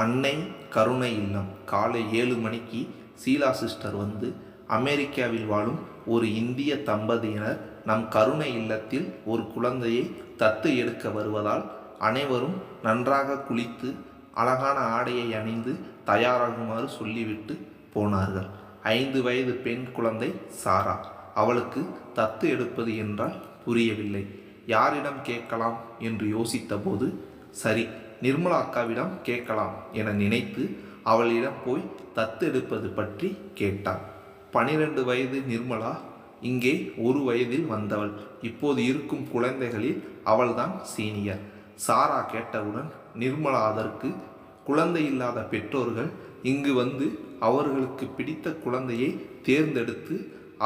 அன்னை கருணை இல்லம் காலை ஏழு மணிக்கு சீலா சிஸ்டர் வந்து அமெரிக்காவில் வாழும் ஒரு இந்திய தம்பதியினர் நம் கருணை இல்லத்தில் ஒரு குழந்தையை தத்து எடுக்க வருவதால் அனைவரும் நன்றாக குளித்து அழகான ஆடையை அணிந்து தயாராகுமாறு சொல்லிவிட்டு போனார்கள். ஐந்து வயது பெண் குழந்தை சாரா. அவளுக்கு தத்து எடுப்பது என்றால் புரியவில்லை. யாரிடம் கேட்கலாம் என்று யோசித்தபோது சரி நிர்மலா அக்காவிடம் கேட்கலாம் என நினைத்து அவளிடம் போய் தத்து எடுப்பது பற்றி கேட்டான். பனிரெண்டு வயது நிர்மலா இங்கே ஒரு வயதில் வந்தவள். இப்போது இருக்கும் குழந்தைகளில் அவள்தான் சீனியர். சாரா கேட்டவுடன் நிர்மலா அதற்கு குழந்தை இல்லாத பெற்றோர்கள் இங்கு வந்து அவர்களுக்கு பிடித்த குழந்தையை தேர்ந்தெடுத்து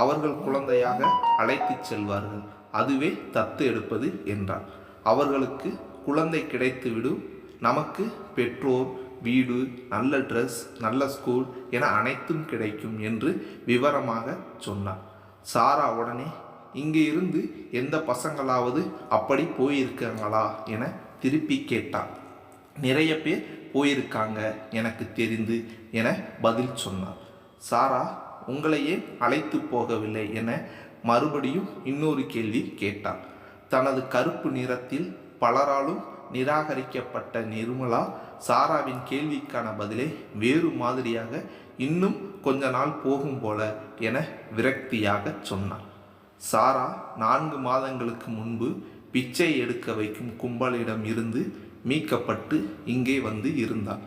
அவர்கள் குழந்தையாக அழைத்துச் செல்வார்கள். அதுவே தத்து எடுப்பது என்றார் அவர்களுக்கு குழந்தை கிடைத்துவிடும் நமக்கு பெற்றோர் வீடு நல்ல ட்ரெஸ் நல்ல ஸ்கூல் என அனைத்தும் கிடைக்கும் என்று விவரமாக சொன்னார். சாரா உடனே இங்கே இருந்து எந்த பசங்களாவது அப்படி போயிருக்காங்களா? என திருப்பி கேட்டார் நிறைய பேர் போயிருக்காங்க எனக்கு தெரிந்து என பதில் சொன்னார். சாரா உங்களையே அழைத்து போகவில்லை? என மறுபடியும் இன்னொரு கேள்வி கேட்டார் தனது கருப்பு நிறத்தில் பலராலும் நிராகரிக்கப்பட்ட நிர்மலா சாராவின் கேள்விக்கான பதிலை வேறு மாதிரியாக இன்னும் கொஞ்ச நாள் போகும் போல என விரக்தியாக சொன்னார். சாரா நான்கு மாதங்களுக்கு முன்பு பிச்சை எடுக்க வைக்கும் கும்பலிடம் இருந்து மீட்கப்பட்டு இங்கே வந்து இருந்தாள்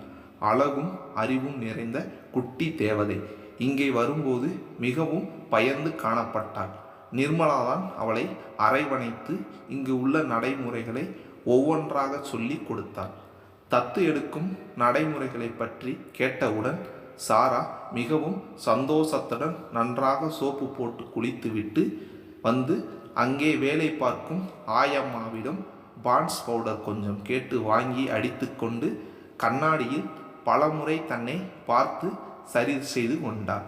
அழகும் அறிவும் நிறைந்த குட்டி தேவதை இங்கே வரும்போது மிகவும் பயந்து காணப்பட்டாள். நிர்மலாதான் அவளை அரைவணைத்து இங்கு உள்ள நடைமுறைகளை ஒவ்வொன்றாக சொல்லி கொடுத்தாள். தத்து எடுக்கும் நடைமுறைகளை பற்றி கேட்டவுடன் சாரா மிகவும் சந்தோஷத்துடன் நன்றாக சோப்பு போட்டு குளித்துவிட்டு வந்து அங்கே வேலை பார்க்கும் ஆயம்மாவிடம் பான்ஸ் பவுடர் கொஞ்சம் கேட்டு வாங்கி அடித்துக்கொண்டு கண்ணாடியில் பலமுறை தன்னை பார்த்து சரி செய்து கொண்டார்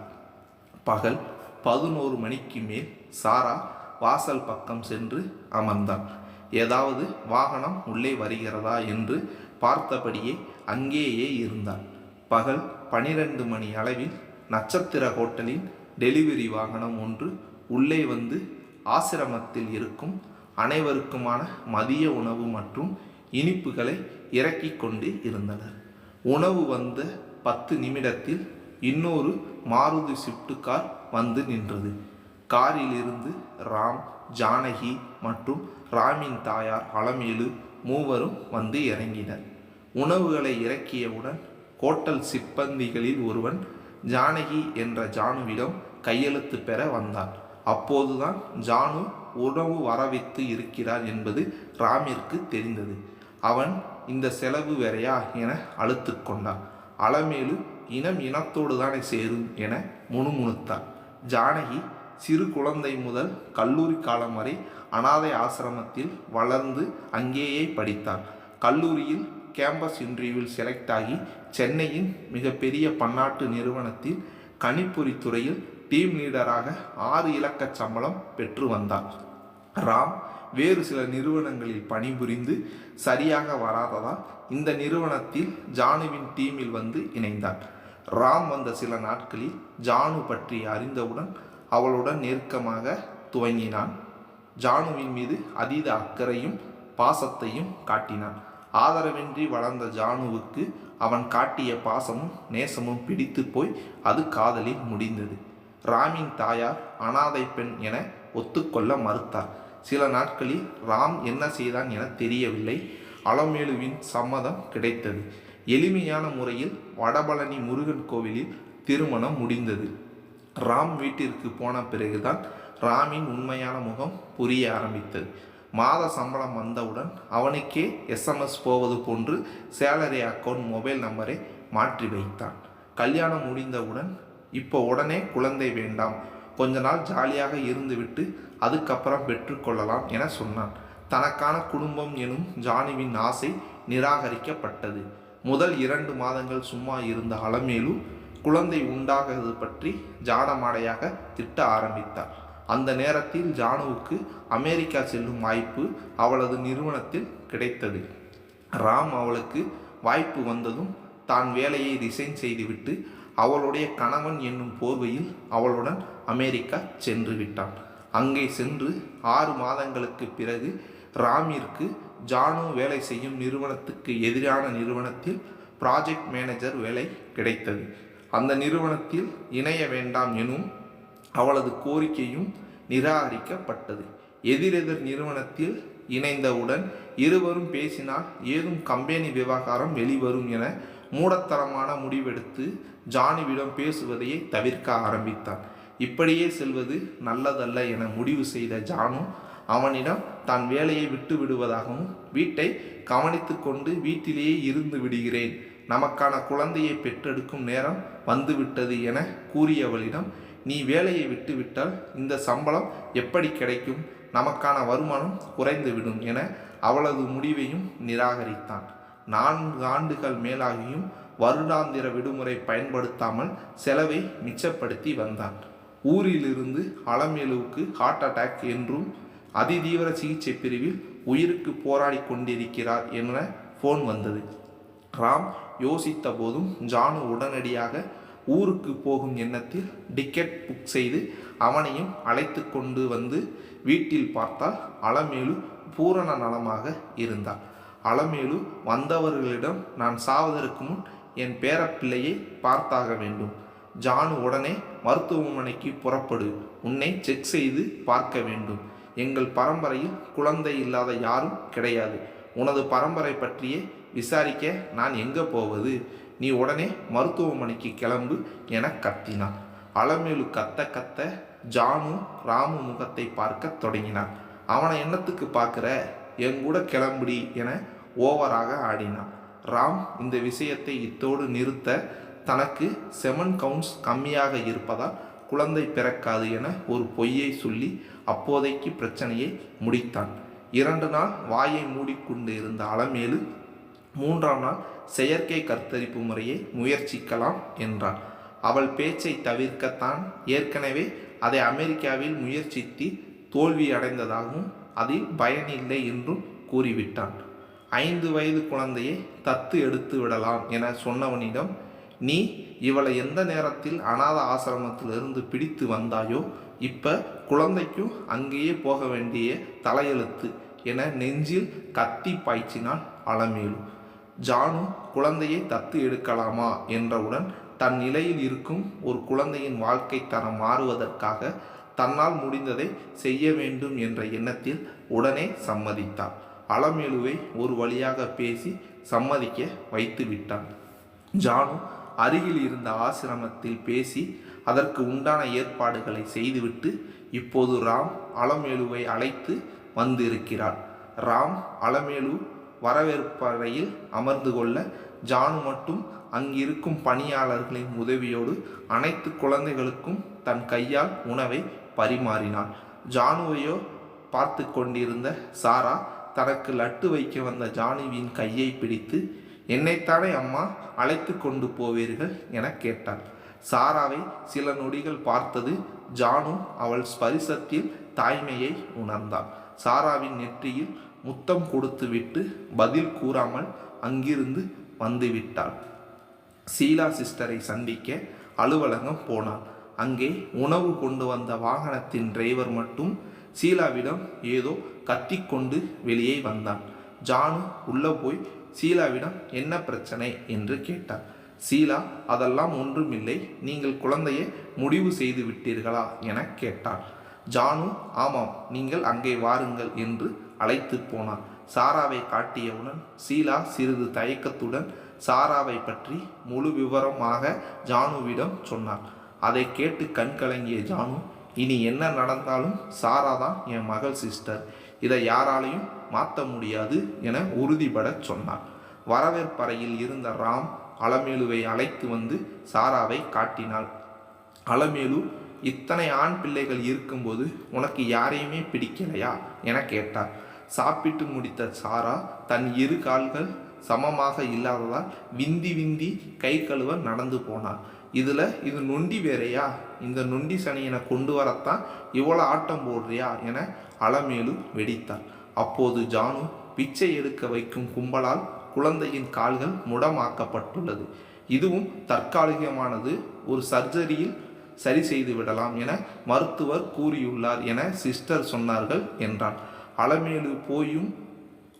பகல் பதினோரு மணிக்கு மேல் சாரா வாசல் பக்கம் சென்று அமர்ந்தார் ஏதாவது வாகனம் உள்ளே வருகிறதா என்று பார்த்தபடியே அங்கேயே இருந்தான். பகல் பனிரெண்டு மணி அளவில் நட்சத்திர ஹோட்டலின் டெலிவரி வாகனம் ஒன்று உள்ளே வந்து ஆசிரமத்தில் இருக்கும் அனைவருக்குமான மதிய உணவு மற்றும் இனிப்புகளை இறக்கிக் கொண்டு இருந்தனர். உணவு வந்த பத்து நிமிடத்தில் இன்னொரு மாருதி ஸ்விஃப்ட் கார் வந்து நின்றது. காரில் இருந்து ராம் ஜானகி மற்றும் ராமின் தாயார் அலமேலு மூவரும் வந்து இறங்கினர். உணவுகளை இறக்கியவுடன் கோட்டல் சிப்பந்திகளில் ஒருவன் ஜானகி என்ற ஜானுவிடம் கையெழுத்து பெற வந்தான். அப்போதுதான் ஜானு உணவு வரவித்து இருக்கிறார் என்பது ராமிற்கு தெரிந்தது. அவன் இந்த செலவு வேறையா என அழுத்து கொண்டான். அலமேலு இனம் இனத்தோடு தானே சேரும் என முணுமுணுத்தான் ஜானகி சிறு குழந்தை முதல் கல்லூரி காலம் வரை அனாதை ஆசிரமத்தில் வளர்ந்து அங்கேயே படித்தார். கல்லூரியில் கேம்பஸ் இன்டர்வியூவில் செலக்ட் ஆகி சென்னையின் மிகப்பெரிய பன்னாட்டு நிறுவனத்தில் கணிப்பொறி துறையில் டீம் லீடராக ஆறு இலக்க சம்பளம் பெற்று வந்தார். ராம் வேறு சில நிறுவனங்களில் பணிபுரிந்து சரியாக வராததால் இந்த நிறுவனத்தில் ஜானுவின் டீமில் வந்து இணைந்தார். ராம் வந்த சில நாட்களில் ஜானு பற்றி அறிந்தவுடன் அவளுடன் நெருக்கமாக துவங்கினான். ஜானுவின் மீது அதீத அக்கறையும் பாசத்தையும் காட்டினான். ஆதரவின்றி வளர்ந்த ஜானுவுக்கு அவன் காட்டிய பாசமும் நேசமும் பிடித்து போய் அது காதலில் முடிந்தது. ராமின் தாயார் அனாதை பெண் என ஒத்துக்கொள்ள மறுத்தார். சில நாட்களில் ராம் என்ன செய்தான் என தெரியவில்லை. அலமேலுவின் சம்மதம் கிடைத்தது. எளிமையான முறையில் வடபழனி முருகன் கோவிலில் திருமணம் முடிந்தது. ராம் வீட்டிற்கு போன பிறகுதான் ராமின் உண்மையான முகம் புரிய ஆரம்பித்தது. மாத சம்பளம் வந்தவுடன் அவனுக்கே எஸ்எம்எஸ் போவது போன்று சேலரி அக்கௌண்ட் மொபைல் நம்பரை மாற்றி வைத்தான். கல்யாணம் முடிந்தவுடன் இப்போ உடனே குழந்தை வேண்டாம். கொஞ்ச நாள் ஜாலியாக இருந்துவிட்டு அதுக்கப்புறம் பெற்றுக்கொள்ளலாம் என சொன்னான். தனக்கான குடும்பம் எனும் ஜானுவின் ஆசை நிராகரிக்கப்பட்டது. முதல் இரண்டு மாதங்கள் சும்மா இருந்த அலமேலு குழந்தை உண்டாகிறது பற்றி ஜாடமாடையாக திட்ட ஆரம்பித்தார். அந்த நேரத்தில் ஜானுவுக்கு அமெரிக்கா செல்லும் வாய்ப்பு அவளது நிறுவனத்தில் கிடைத்தது. ராம் அவளுக்கு வாய்ப்பு வந்ததும் தான் வேலையை ரிசைன் செய்துவிட்டு அவளுடைய கணவன் என்னும் போர்வையில் அவளுடன் அமெரிக்கா சென்று விட்டான். அங்கே சென்று ஆறு மாதங்களுக்கு பிறகு ராமிற்கு ஜானு வேலை செய்யும் நிறுவனத்துக்கு எதிரான நிறுவனத்தில் ப்ராஜெக்ட் மேனேஜர் வேலை கிடைத்தது. அந்த நிறுவனத்தில் இணைய வேண்டாம் எனும் அவளது கோரிக்கையும் நிராகரிக்கப்பட்டது. எதிரெதிர் நிறுவனத்தில் இணைந்தவுடன் இருவரும் பேசினால் ஏதும் கம்பெனி விவகாரம் வெளிவரும் என மூடத்தனமான முடிவெடுத்து ஜானுவிடம் பேசுவதையே தவிர்க்க ஆரம்பித்தான். இப்படியே செல்வது நல்லதல்ல என முடிவு செய்த ஜானு அவனிடம் தான் வேலையை விட்டு விடுவதாகவும் வீட்டை கவனித்து கொண்டு வீட்டிலேயே இருந்து விடுகிறேன். நமக்கான குழந்தையை பெற்றெடுக்கும் நேரம் வந்துவிட்டது என கூறியவளிடம் நீ வேலையை விட்டுவிட்டால் இந்த சம்பளம் எப்படி கிடைக்கும்? நமக்கான வருமானம் குறைந்துவிடும் என அவளது முடிவையும் நிராகரித்தான். நான்கு ஆண்டுகள் மேலாகியும் வருடாந்திர விடுமுறை பயன்படுத்தாமல் செலவை மிச்சப்படுத்தி வந்தான். ஊரிலிருந்து அலமேலுவுக்கு ஹார்ட் அட்டாக் என்றும் அதிதீவிர சிகிச்சை பிரிவில் உயிருக்கு போராடி கொண்டிருக்கிறார் என ஃபோன் வந்தது. ராம் யோசித்த போதும் ஜானு உடனடியாக ஊருக்கு போகும் எண்ணத்தில் டிக்கெட் புக் செய்து அவனையும் அழைத்து கொண்டு வந்து வீட்டில் பார்த்தால் அலமேலு பூரண நலமாக இருந்தாள் அலமேலு வந்தவர்களிடம் நான் சாவதற்கு முன் என் பேரப்பிள்ளையை பார்த்தாக வேண்டும். ஜானு உடனே மருத்துவமனைக்கு புறப்படு. உன்னை செக் செய்து பார்க்க வேண்டும். எங்கள் பரம்பரையில் குழந்தை இல்லாத யாரும் கிடையாது. உனது பரம்பரை பற்றியே விசாரிக்க நான் எங்கே போவது? நீ உடனே மருத்துவமனைக்கு கிளம்பு என கத்தினான். அலமேலு கத்த கத்த ஜானு ராமு முகத்தை பார்க்க தொடங்கினான். அவனை என்னத்துக்கு பார்க்குற? என் கூட கிளம்புடி என ஓவராக ஆடினான். ராம் இந்த விஷயத்தை இத்தோடு நிறுத்த தனக்கு செமன் கவுண்ட்ஸ் கம்மியாக இருப்பதால் குழந்தை பிறக்காது என ஒரு பொய்யை சொல்லி அப்போதைக்கு பிரச்சனையை முடித்தான். இரண்டு நாள் வாயை மூடிக்கொண்டு இருந்த அலமேலு மூன்றாம் நாள் செயற்கை கர்த்தரிப்பு முறையை முயற்சிக்கலாம் என்றார் அவள் பேச்சை தவிர்க்கத்தான் ஏற்கனவே அதை அமெரிக்காவில் முயற்சித்து தோல்வி அடைந்ததாகவும் அதில் பயனில்லை என்றும் கூறிவிட்டான். ஐந்து வயது குழந்தையை தத்து எடுத்து விடலாம் என சொன்னவனிடம் நீ இவளை எந்த நேரத்தில் அனாத ஆசிரமத்திலிருந்து பிடித்து வந்தாயோ இப்ப குழந்தைக்கும் அங்கேயே போக வேண்டிய தலையெழுத்து என நெஞ்சில் கத்தி பாய்ச்சினான் அலமேலு. ஜானு குழந்தையை தத்து எடுக்கலாமா என்றவுடன் தன் நிலையில் இருக்கும் ஒரு குழந்தையின் வாழ்க்கை தரம் மாறுவதற்காக தன்னால் முடிந்ததை செய்ய வேண்டும் என்ற எண்ணத்தில் உடனே சம்மதித்தாள். அலமேலுவை ஒரு வழியாக பேசி சம்மதிக்க வைத்து விட்டான் ஜானு அருகில் இருந்த ஆசிரமத்தில் பேசி அதற்கு உண்டான ஏற்பாடுகளை செய்துவிட்டு இப்போது ராம் அலமேலுவை அழைத்து வந்திருக்கிறார். ராம் அலமேலு வரவேற்பறையில் அமர்ந்து கொள்ள ஜானு மட்டும் அங்கிருக்கும் பணியாளர்களின் உதவியோடு அனைத்து குழந்தைகளுக்கும் தன் கையால் உணவை பரிமாறினாள். ஜானுவையோ பார்த்து கொண்டிருந்த சாரா தனக்கு லட்டு வைக்க வந்த ஜானுவின் கையை பிடித்து என்னைத்தானே அம்மா அழைத்து கொண்டு போவீர்கள்? என கேட்டாள். சாராவை சில நொடிகள் பார்த்தது ஜானு அவள் ஸ்பரிசத்தில் தாய்மையை உணர்ந்தாள். சாராவின் நெற்றியில் முத்தம் கொடுத்துவிட்டு பதில் கூறாமல் அங்கிருந்து வந்துவிட்டாள். சீலா சிஸ்டரை சந்திக்க அலுவலகம் போனாள். அங்கே உணவு கொண்டு வந்த வாகனத்தின் டிரைவர் மட்டும் சீலாவிடம் ஏதோ கத்திக்கொண்டு வெளியே வந்தான். ஜானு உள்ளே போய் சீலாவிடம் என்ன பிரச்சனை என்று கேட்டார். சீலா அதெல்லாம் ஒன்றுமில்லை. நீங்கள் குழந்தையை முடிவு செய்து விட்டீர்களா என கேட்டாள். ஜானு ஆமாம் நீங்கள் அங்கே வாருங்கள் என்று அழைத்து போனான். சாராவை காட்டியவுடன் சீலா சிறிது தயக்கத்துடன் சாராவை பற்றி முழு விவரமாக ஜானுவிடம் சொன்னார் அதை கேட்டு கண் கலங்கிய ஜானு இனி என்ன நடந்தாலும் சாரா தான் என் மகள் சிஸ்டர். இதை யாராலையும் மாற்ற முடியாது என உறுதிபட சொன்னார் வரவேற்பறையில் இருந்த ராம் அலமேலுவை அழைத்து வந்து சாராவை காட்டினாள். அலமேலு இத்தனை ஆண் பிள்ளைகள் இருக்கும்போது உனக்கு யாரையுமே பிடிக்கலையா? என கேட்டார். சாப்பிட்டு முடித்த சாரா தன் இரு கால்கள் சமமாக இல்லாததால் விந்தி விந்தி கை கழுவ நடந்து போனாள். இதில் இது நொண்டி வேறையா? இந்த நொண்டி சனியனை கொண்டு வரத்தான் இவ்வளோ ஆட்டம் போடுறியா? என அலமேலும் வெடித்தார் அப்போது ஜானு பிச்சை எடுக்க வைக்கும் கும்பலால் குழந்தையின் கால்கள் முடமாக்கப்பட்டுள்ளது. இதுவும் தற்காலிகமானது. ஒரு சர்ஜரியில் சரி செய்து விடலாம் என மருத்துவர் கூறியுள்ளார் என சிஸ்டர் சொன்னார்கள் என்றான் அலமேலு போயும்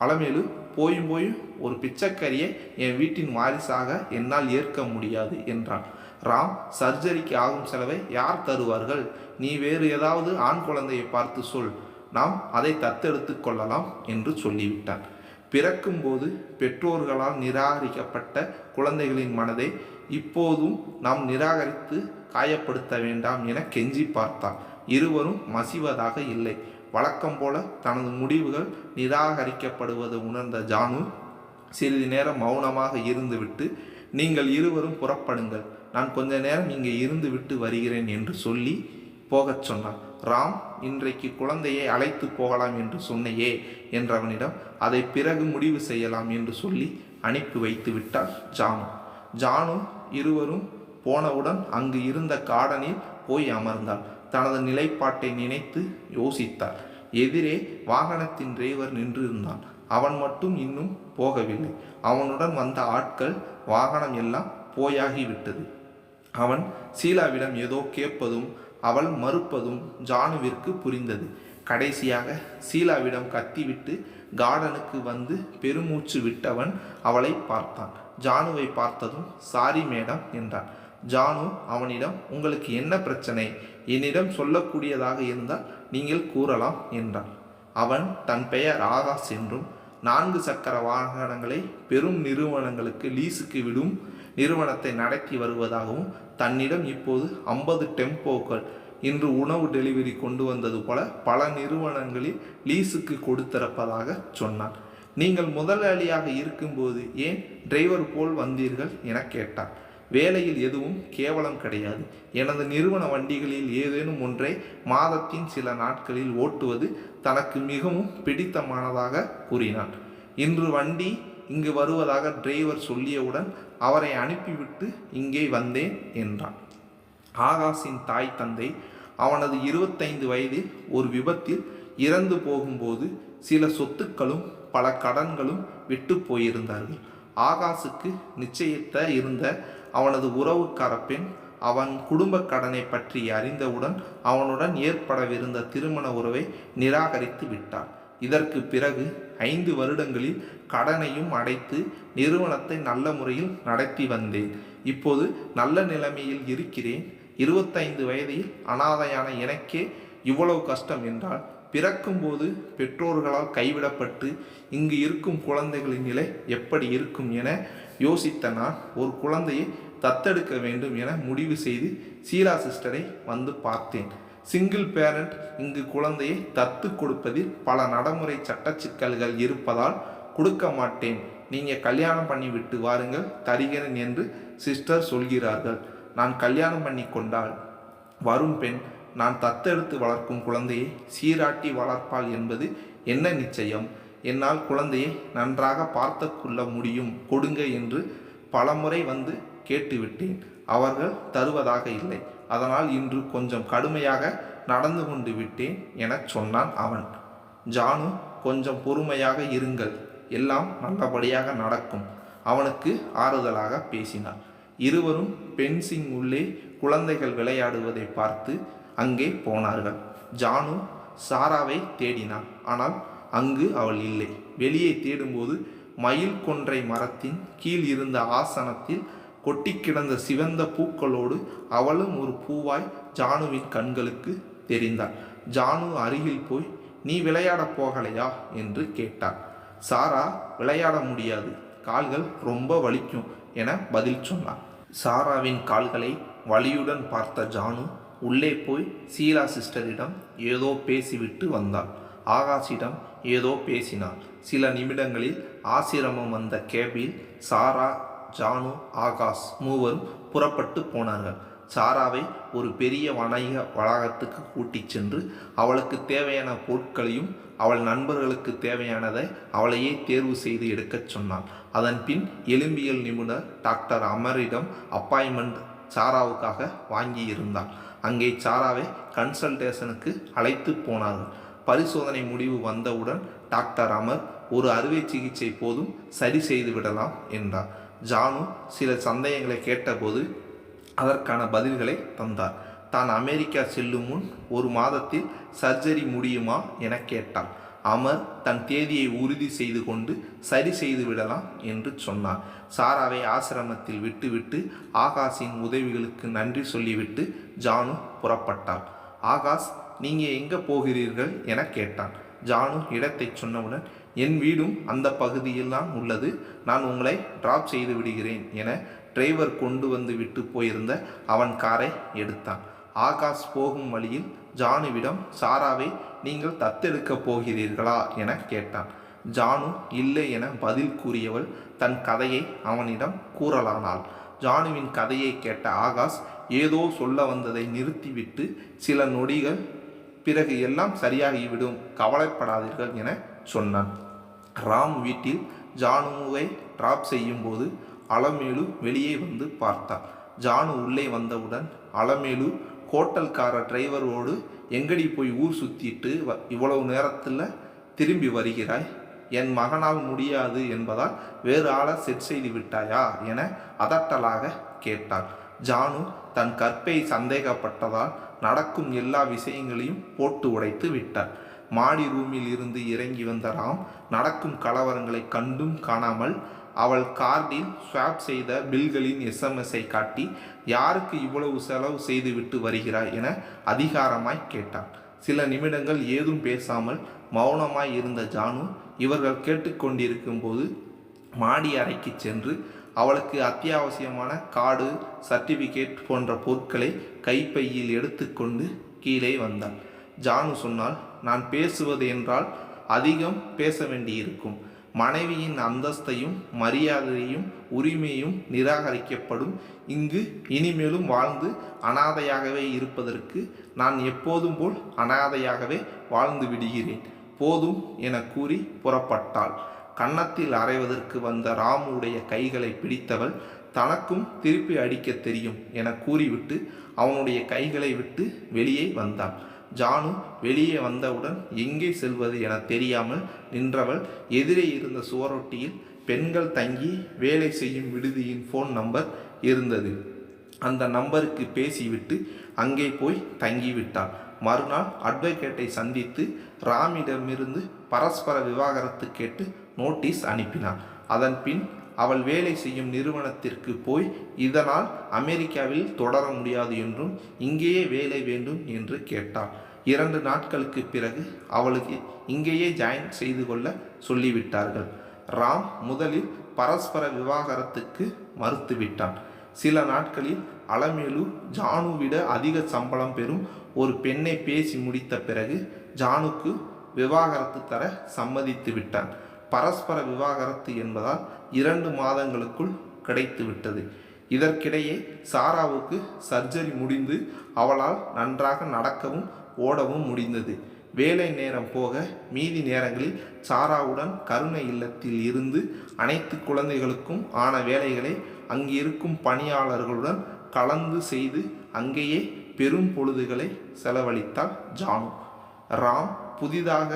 அலமேலு போயும் போயும் ஒரு பிச்சைக்கரியை என் வீட்டின் வாரிசாக என்னால் ஏற்க முடியாது என்றான். ராம் சர்ஜரிக்கு ஆகும் செலவை யார் தருவார்கள்? நீ வேறு ஏதாவது ஆண் குழந்தையை பார்த்து சொல். நாம் அதை தத்தெடுத்து கொள்ளலாம் என்று சொல்லிவிட்டான். பிறக்கும்போது பெற்றோர்களால் நிராகரிக்கப்பட்ட குழந்தைகளின் மனதை இப்போதும் நாம் நிராகரித்து காயப்படுத்த வேண்டாம் என கெஞ்சி பார்த்தார் இருவரும் மசிவதாக இல்லை. வழக்கம் போல தனது முடிவுகள் நிராகரிக்கப்படுவது உணர்ந்த ஜானு சிறிது நேரம் மௌனமாக இருந்துவிட்டு நீங்கள் இருவரும் புறப்படுங்கள். நான் கொஞ்ச நேரம் இங்கே இருந்து விட்டு வருகிறேன் என்று சொல்லி போகச் சொன்னான். ராம் இன்றைக்கு குழந்தையை அழைத்து போகலாம் என்று சொன்னையே என்றவனிடம் அதை பிறகு முடிவு செய்யலாம் என்று சொல்லி அனுப்பி வைத்து விட்டார் ஜானு. ஜானு இருவரும் போனவுடன் அங்கு இருந்த கார்டனில் போய் அமர்ந்தாள். தனது நிலைப்பாட்டை நினைத்து யோசித்தார். எதிரே வாகனத்தின் டிரைவர் நின்றிருந்தான். அவன் மட்டும் இன்னும் போகவில்லை. அவனுடன் வந்த ஆட்கள் வாகனம் எல்லாம் போயாகிவிட்டது. அவன் சீலாவிடம் ஏதோ கேட்பதும் அவள் மறுப்பதும் ஜானுவிற்கு புரிந்தது. கடைசியாக சீலாவிடம் கத்திவிட்டு கார்டனுக்கு வந்து பெருமூச்சு விட்டவன் அவளை பார்த்தான். ஜானுவை பார்த்ததும் சாரி மேடம் என்றான். ஜானு அவனிடம் உங்களுக்கு என்ன பிரச்சனை? என்னிடம் சொல்லக்கூடியதாக இருந்தால் நீங்கள் கூறலாம் என்றான். அவன் தன் பெயர் ஆகாஷ் என்றும் நான்கு சக்கர வாகனங்களை பெரும் நிறுவனங்களுக்கு லீஸுக்கு விடும் நிறுவனத்தை நடத்தி வருவதாகவும் தன்னிடம் இப்போது ஐம்பது டெம்போக்கள் இன்று உணவு டெலிவரி கொண்டு வந்தது போல பல நிறுவனங்களில் லீஸுக்கு கொடுத்திருப்பதாக சொன்னான். நீங்கள் முதலாளியாக இருக்கும்போது ஏன் டிரைவர் போல் வந்தீர்கள்? என கேட்டார் வேலையில் எதுவும் கேவலம் கிடையாது. எனது நிறுவன வண்டிகளில் ஏதேனும் ஒன்றை மாதத்தின் சில நாட்களில் ஓட்டுவது தனக்கு மிகவும் பிடித்தமானதாக கூறினான். இன்று வண்டி இங்கு வருவதாக டிரைவர் சொல்லியவுடன் அவரை அனுப்பிவிட்டு இங்கே வந்தேன் என்றான். ஆகாஷின் தாய் தந்தை அவனது இருபத்தைந்து வயதில் ஒரு விபத்தில் இறந்து போகும்போது சில சொத்துக்களும் பல கடன்களும் விட்டு போயிருந்தார்கள். ஆகாசுக்கு நிச்சயித்த இருந்த அவனது உறவுக்கார பெண் அவன் குடும்ப கடனை பற்றி அறிந்தவுடன் அவனுடன் ஏற்படவிருந்த திருமண உறவை நிராகரித்து விட்டான். இதற்கு பிறகு ஐந்து வருடங்களில் கடனையும் அடைத்து நிறுவனத்தை நல்ல முறையில் நடத்தி வந்தேன். இப்போது நல்ல நிலைமையில் இருக்கிறேன். இருபத்தைந்து வயதில் அனாதையான எனக்கே இவ்வளவு கஷ்டம் என்றால் பிறக்கும்போது பெற்றோர்களால் கைவிடப்பட்டு இங்கு இருக்கும் குழந்தைகளின் நிலை எப்படி இருக்கும் என யோசித்த நான் ஒரு குழந்தையை தத்தெடுக்க வேண்டும் என முடிவு செய்து சீலா சிஸ்டரை வந்து பார்த்தேன். சிங்கிள் பேரண்ட் இங்கு குழந்தையை தத்து கொடுப்பதில் பல நடைமுறை சட்ட சிக்கல்கள் இருப்பதால் கொடுக்க மாட்டேன். நீங்கள் கல்யாணம் பண்ணி விட்டு வாருங்கள் தருகிறேன் என்று சிஸ்டர் சொல்கிறார்கள். நான் கல்யாணம் பண்ணி கொண்டால் வரும் பெண் நான் தத்தெடுத்து வளர்க்கும் குழந்தையை சீராட்டி வளர்ப்பாள் என்பது என்ன நிச்சயம்? என்னால் குழந்தையை நன்றாக பார்த்து கொள்ள முடியும் கொடுங்க என்று பலமுறை வந்து கேட்டுவிட்டேன். அவர்கள் தருவதாக இல்லை. அதனால் இன்று கொஞ்சம் கடுமையாக நடந்து கொண்டு விட்டேன் எனச் சொன்னான் அவன். ஜானு கொஞ்சம் பொறுமையாக இருங்கள். எல்லாம் நல்லபடியாக நடக்கும். அவனுக்கு ஆறுதலாக பேசினார் இருவரும் பென்சிங் உள்ளே குழந்தைகள் விளையாடுவதை பார்த்து அங்கே போனார்கள். ஜானு சாராவை தேடினான். ஆனால் அங்கு அவள் இல்லை. வெளியே தேடும்போது மயில் கொன்றை மரத்தின் கீழ் இருந்த ஆசனத்தில் கொட்டி கிடந்த சிவந்த பூக்களோடு அவளும் ஒரு பூவாய் ஜானுவின் கண்களுக்கு தெரிந்தாள். ஜானு அருகில் போய் நீ விளையாடப் போகலையா? என்று கேட்டாள். சாரா விளையாட முடியாது. கால்கள் ரொம்ப வலிக்கும் என பதில் சொன்னான் சாராவின் கால்களை வலியுடன் பார்த்த ஜானு உள்ளே போய் சீலா சிஸ்டரிடம் ஏதோ பேசிவிட்டு வந்தாள். ஆகாஷிடம் ஏதோ பேசினாள். சில நிமிடங்களில் ஆசிரமம் வந்த கேபில் சாரா ஜானு ஆகாஷ் மூவரும் புறப்பட்டு போனார்கள். சாராவை ஒரு பெரிய வணிக வளாகத்துக்கு கூட்டிச் சென்று அவளுக்கு தேவையான பொருட்களையும் அவள் நண்பர்களுக்கு தேவையானதை அவளையே தேர்வு செய்து எடுக்கச் சொன்னான் அதன் பின் எலும்பியல் நிபுணர் டாக்டர் அமரிடம் அப்பாயின்மெண்ட் சாராவுக்காக வாங்கியிருந்தாள். அங்கே சாராவை கன்சல்டேஷனுக்கு அழைத்து போனார்கள். பரிசோதனை முடிவு வந்தவுடன் டாக்டர் அமர் ஒரு அறுவை சிகிச்சை போதும் சரி செய்து விடலாம் என்றார். ஜானு சில சந்தேகங்களை கேட்டபோது அதற்கான பதில்களை தந்தார். தான் அமெரிக்கா செல்லும் முன் ஒரு மாதத்தில் சர்ஜரி முடியுமா என கேட்டாள். அமர் தன் தேதியை உறுதி செய்து கொண்டு சரி செய்து விடலாம் என்று சொன்னார். சாராவை ஆசிரமத்தில் விட்டுவிட்டு ஆகாஷின் உதவிகளுக்கு நன்றி சொல்லிவிட்டு ஜானு புறப்பட்டாள். ஆகாஷ் நீங்கள் எங்கே போகிறீர்கள்? என கேட்டான். ஜானு இடத்தை சொன்னவுடன் என் வீடும் அந்த பகுதியில்தான் உள்ளது. நான் உங்களை டிராப் செய்து விடுகிறேன் என டிரைவர் கொண்டு வந்து விட்டு போயிருந்த அவன் காரை எடுத்தான். ஆகாஷ் போகும் வழியில் ஜானுவிடம் சாராவை நீங்கள் தத்தெடுக்கப் போகிறீர்களா? என கேட்டான். ஜானு இல்லை என பதில் கூறியவள் தன் கதையை அவனிடம் கூறலானாள். ஜானுவின் கதையை கேட்ட ஆகாஷ் ஏதோ சொல்ல வந்ததை நிறுத்திவிட்டு சில நொடிகள் பிறகு எல்லாம் சரியாகிவிடும். கவலைப்படாதீர்கள் என சொன்னான். ராம் வீட்டில் ஜானுவை டிராப் செய்யும்போது அலமேலு வெளியே வந்து பார்த்தார் ஜானு உள்ளே வந்தவுடன் அலமேலு ஹோட்டல்கார டிரைவரோடு எங்கடி போய் ஊர் சுற்றிட்டு வ- இவ்வளவு நேரத்தில் திரும்பி வருகிறாய்? என் மகனால் முடியாது என்பதால் வேறு ஆளை செட் செய்து விட்டாயா? என அதட்டலாக கேட்டார் ஜானு தன் கற்பை சந்தேகப்பட்டதால் நடக்கும் எல்லா விஷயங்களையும் போட்டு உடைத்து விட்டார். மாடி ரூமில் இருந்து இறங்கி வந்த ராம் நடக்கும் கலவரங்களை கண்டும் காணாமல் அவள் கார்டில் ஸ்வாப் செய்த பில்களின் எஸ்எம்எஸ்ஐ காட்டி யாருக்கு இவ்வளவு செலவு செய்துவிட்டு வருகிறாய்? என அதிகாரமாய் கேட்டான். சில நிமிடங்கள் ஏதும் பேசாமல் மௌனமாய் இருந்த ஜானு இவர்கள் கேட்டுக்கொண்டிருக்கும் போது மாடி அறைக்கு சென்று அவளுக்கு அத்தியாவசியமான கார்டு சர்டிபிகேட் போன்ற பொருட்களை கைப்பையில் எடுத்துக்கொண்டு கீழே வந்தாள். ஜானு சொன்னால் நான் பேசுவது என்றால் அதிகம் பேச வேண்டியிருக்கும். மனைவியின் அந்தஸ்தையும் மரியாதையும் உரிமையும் நிராகரிக்கப்படும். இங்கு இனிமேலும் வாழ்ந்து அனாதையாகவே இருப்பதற்கு நான் எப்போதும் போல் அனாதையாகவே வாழ்ந்து விடுகிறேன். போதும் என கூறி புறப்பட்டாள். கன்னத்தில் அறைவதற்கு வந்த ராமுடைய கைகளை பிடித்தவள் தனக்கும் திருப்பி அடிக்க தெரியும் என கூறிவிட்டு அவனுடைய கைகளை விட்டு வெளியே வந்தாள். ஜானு வெளியே வந்தவுடன் எங்கே செல்வது என தெரியாமல் நின்றவள் எதிரே இருந்த சுவரொட்டியில் பெண்கள் தங்கி வேலை செய்யும் விடுதியின் ஃபோன் நம்பர் இருந்தது. அந்த நம்பருக்கு பேசிவிட்டு அங்கே போய் தங்கிவிட்டாள். மறுநாள் அட்வொகேட்டை சந்தித்து ராமிடமிருந்து பரஸ்பர விவாகரத்து கேட்டு நோட்டீஸ் அனுப்பினாள் அதன் பின் அவள் வேலை செய்யும் நிறுவனத்திற்கு போய் இதனால் அமெரிக்காவில் தொடர முடியாது என்றும் இங்கேயே வேலை வேண்டும் என்று கேட்டாள். இரண்டு நாட்களுக்கு பிறகு அவளுக்கு இங்கேயே ஜாயின் செய்து கொள்ள சொல்லிவிட்டார்கள். ராம் முதலில் பரஸ்பர விவாகரத்துக்கு மறுத்துவிட்டான். சில நாட்களில் அலமேலு ஜானுவிட அதிக சம்பளம் பெறும் ஒரு பெண்ணை பேசி முடித்த பிறகு ஜானுக்கு விவாகரத்து தர சம்மதித்து விட்டான் பரஸ்பர விவாகரத்து என்பதால் இரண்டு மாதங்களுக்குள் கிடைத்துவிட்டது. இதற்கிடையே சாராவுக்கு சர்ஜரி முடிந்து அவளால் நன்றாக நடக்கவும் ஓடவும் முடிந்தது. வேலை நேரம் போக மீதி நேரங்களில் சாராவுடன் கருணை இல்லத்தில் இருந்து அனைத்து குழந்தைகளுக்கும் ஆன வேலைகளை அங்கிருக்கும் பணியாளர்களுடன் கலந்து செய்து அங்கேயே பெரும் பொழுதுகளை செலவழித்தாள் ஜானு. ராம் புதிதாக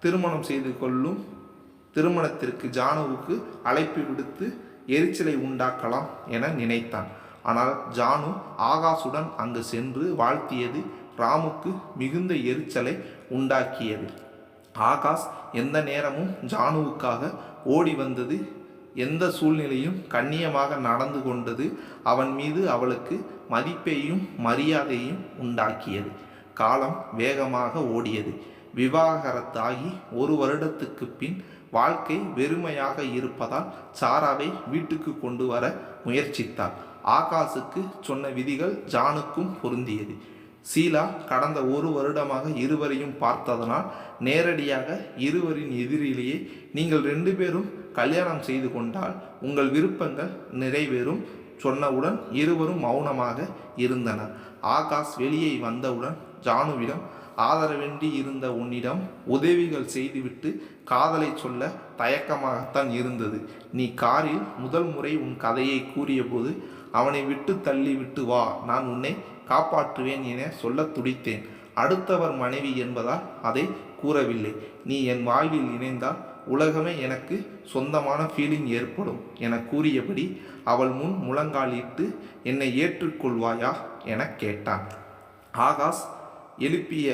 திருமணம் செய்து கொள்ளும் திருமணத்திற்கு ஜானுவுக்கு அழைப்பு விடுத்து எரிச்சலை உண்டாக்கலாம் என நினைத்தான். ஆனால் ஜானு ஆகாசுடன் அங்கு சென்று வாழ்த்தியது ராமுக்கு மிகுந்த எரிச்சலை உண்டாக்கியது. ஆகாஷ் எந்த நேரமும் ஜானுவுக்காக ஓடி வந்தது எந்த சூழ்நிலையும் கண்ணியமாக நடந்து கொண்டது அவன் மீது அவளுக்கு மதிப்பையும் மரியாதையும் உண்டாக்கியது. காலம் வேகமாக ஓடியது. விவாகரத்தாகி ஒரு வருடத்துக்கு பின் வாழ்க்கை வெறுமையாக இருப்பதால் சாராவை வீட்டுக்கு கொண்டு வர முயற்சித்தார். ஆகாஷுக்கு சொன்ன விதிகள் ஜானுக்கும் பொருந்தியது. சீலா கடந்த ஒரு வருடமாக இருவரையும் பார்த்ததனால் நேரடியாக இருவரின் எதிரிலேயே நீங்கள் ரெண்டு பேரும் கல்யாணம் செய்து கொண்டால் உங்கள் விருப்பங்கள் நிறைவேறும் சொன்னவுடன் இருவரும் மௌனமாக இருந்தனர். ஆகாஷ் வெளியே வந்தவுடன் ஜானுவிடம் ஆதரவின்றி இருந்த உன்னிடம் உதவிகள் செய்துவிட்டு காதலை சொல்ல தயக்கமாகத்தான் இருந்தது. நீ காரில் முதல் முறை உன் கதையை கூறியபோது அவனை விட்டு தள்ளி விட்டு வா நான் உன்னை காப்பாற்றுவேன் என சொல்லத் துடித்தேன். அடுத்தவர் மனைவி என்பதால் அதை கூறவில்லை. நீ என் வாழ்வில் இணைந்தால் உலகமே எனக்கு சொந்தமான ஃபீலிங் ஏற்படும் என கூறியபடி அவள் முன் முழங்காலிட்டு என்னை ஏற்றுக்கொள்வாயா? என கேட்டான். ஆகாஷ் எழுப்பிய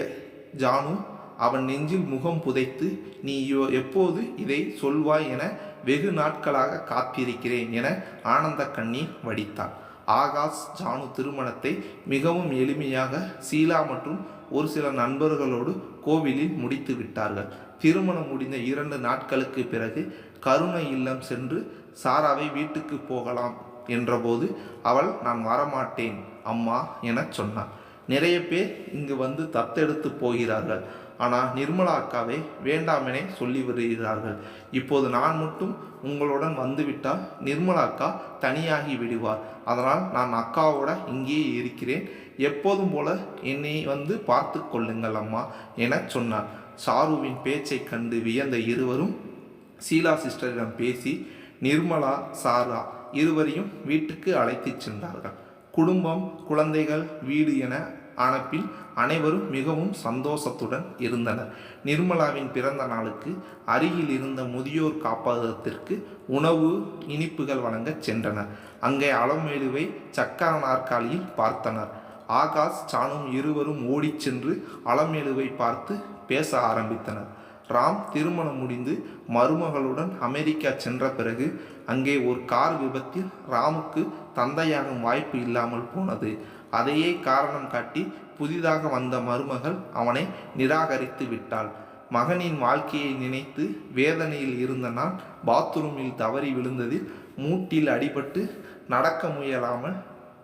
ஜானு அவன் நெஞ்சில் முகம் புதைத்து நீ எப்போது இதை சொல்வாய் என வெகு நாட்களாக காத்திருக்கிறேன் என ஆனந்த கண்ணீர் வடித்தாள் ஆகாஷ் ஜானு திருமணத்தை மிகவும் எளிமையாக சீலா மற்றும் ஒரு சில நண்பர்களோடு கோவிலில் முடித்து விட்டார்கள். திருமணம் முடிந்த இரண்டு நாட்களுக்கு பிறகு கருணை இல்லம் சென்று சாராவை வீட்டுக்கு போகலாம் என்றபோது அவள் நான் வரமாட்டேன் அம்மா எனச் சொன்னான் நிறைய பேர் இங்கு வந்து தத்தெடுத்து போகிறார்கள். ஆனால் நிர்மலா அக்காவை வேண்டாமெனே சொல்லி வருகிறார்கள் இப்போது நான் மட்டும் உங்களுடன் வந்துவிட்டால் நிர்மலா அக்கா தனியாகி விடுவார். அதனால் நான் அக்காவோட இங்கேயே இருக்கிறேன். எப்போதும் போல என்னை வந்து பார்த்து கொள்ளுங்கள் அம்மா எனச் சொன்னார். சாருவின் பேச்சைக் கண்டு வியந்த இருவரும் சீலா சிஸ்டரிடம் பேசி நிர்மலா சாரா இருவரையும் வீட்டுக்கு அழைத்துச் சென்றார்கள். குடும்பம் குழந்தைகள் வீடு என ஆனப்பின் அனைவரும் மிகவும் சந்தோஷத்துடன் இருந்தனர். நிர்மலாவின் பிறந்த நாளுக்கு அருகில் இருந்த முதியோர் காப்பகத்திற்கு உணவு இனிப்புகள் வழங்கச் சென்றனர். அங்கே அலமேலுவை சக்கர நாற்காலியில் பார்த்தனர். ஆகாஷ் சானும் இருவரும் ஓடிச் சென்று அலமேலுவை பார்த்து பேச ஆரம்பித்தனர். ராம் திருமணம் முடிந்து மருமகளுடன் அமெரிக்கா சென்ற பிறகு அங்கே ஒரு கார் விபத்தில் ராமுக்கு தந்தையாகும் வாய்ப்பு இல்லாமல் போனது. அதையே காரணம் காட்டி புதிதாக வந்த மருமகள் அவனை நிராகரித்து விட்டாள். மகனின் வாழ்க்கையை நினைத்து வேதனையில் இருந்த நான் பாத்ரூமில் தவறி விழுந்ததில் மூட்டில் அடிபட்டு நடக்க முயலாமல்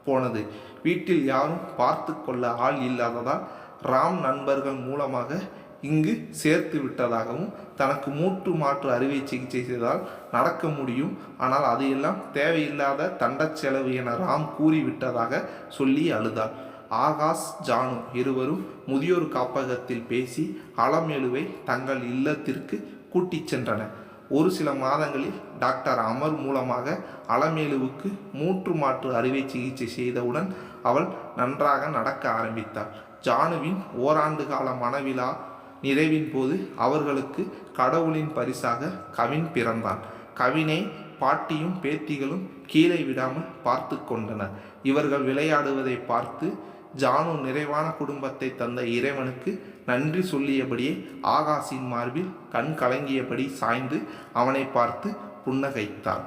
போனது. வீட்டில் யாரும் பார்த்து கொள்ள ஆள் இல்லாததால் ராம் நண்பர்கள் மூலமாக இங்கு சேர்த்து விட்டதாகவும் தனக்கு மூட்டு மாற்று அறுவை சிகிச்சை செய்தால் நடக்க முடியும். ஆனால் அதையெல்லாம் தேவையில்லாத தண்ட செலவு என ராம் கூறிவிட்டதாக சொல்லி அழுதாள் ஆகாஷ் ஜானு இருவரும் முதியோர் காப்பகத்தில் பேசி அலமேலுவை தங்கள் இல்லத்திற்கு கூட்டிச் சென்றனர். ஒரு சில மாதங்களில் டாக்டர் அமர் மூலமாக அலமேலுவுக்கு மூற்று மாற்று அறுவை சிகிச்சை செய்தவுடன் அவள் நன்றாக நடக்க ஆரம்பித்தாள். ஜானுவின் ஓராண்டு கால மனவிழா நிறைவின் போது அவர்களுக்கு கடவுளின் பரிசாக கவின் பிறந்தான். கவினை பாட்டியும் பேத்திகளும் கீழே விடாமல் பார்த்து கொண்டனர். இவர்கள் விளையாடுவதை பார்த்து ஜானு நிறைவான குடும்பத்தை தந்த இறைவனுக்கு நன்றி சொல்லியபடியே ஆகாசின் மார்பில் கண் கலங்கியபடி சாய்ந்து அவனை பார்த்து புன்னகைத்தான்.